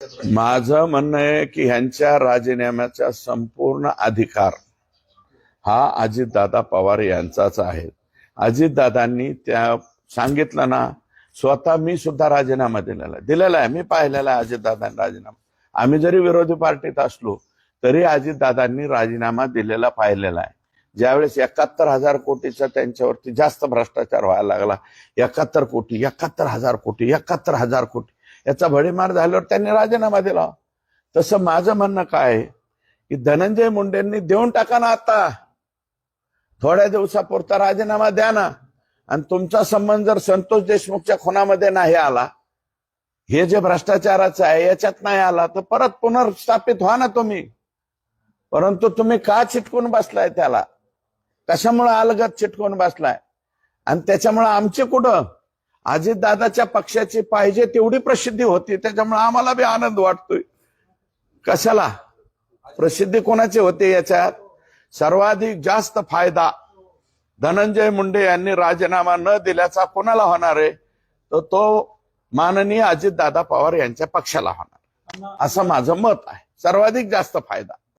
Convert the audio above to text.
माझं म्हणणं आहे की ह्यांच्या राजीनाम्याचा संपूर्ण अधिकार हा अजितदादा पवार यांचाच आहे. अजितदादांनी त्या सांगितलं ना स्वतः मी सुद्धा राजीनामा दिलेला दिलेला आहे. मी पाहिलेला आहे अजितदादांनी राजीनामा. आम्ही जरी विरोधी पार्टीत असलो तरी अजितदादांनी राजीनामा दिलेला पाहिलेला आहे. ज्यावेळेस एकाहत्तर हजार कोटीचा त्यांच्यावरती जास्त भ्रष्टाचार व्हायला लागला एकाहत्तर कोटी एकाहत्तर हजार कोटी एकाहत्तर हजार कोटी याचा भडीमार झाल्यावर त्यांनी राजीनामा दिला. तसं माझं म्हणणं काय आहे? की धनंजय मुंडेंनी देऊन टाका ना आता. थोड्या दिवसापुरता राजीनामा द्या ना. आणि तुमचा संबंध जर संतोष देशमुखच्या खुनामध्ये नाही आला हे जे भ्रष्टाचाराचं आहे याच्यात नाही आला तर परत पुनर्स्थापित व्हा ना तुम्ही. परंतु तुम्ही का चिटकून बसलाय त्याला? कशामुळे अलगत चिटकून बसलाय? आणि त्याच्यामुळे आमचे कुठं? अजितदादाच्या पक्षाची पाहिजे तेवढी प्रसिद्धी होती त्याच्यामुळे आम्हाला बी आनंद वाटतोय. कशाला? प्रसिद्धी कोणाची होते याच्यात? सर्वाधिक जास्त फायदा धनंजय मुंडे यांनी राजीनामा न दिल्याचा कोणाला होणार आहे? तर तो माननीय अजितदादा पवार यांच्या पक्षाला होणार. असं माझं मत आहे. सर्वाधिक जास्त फायदा.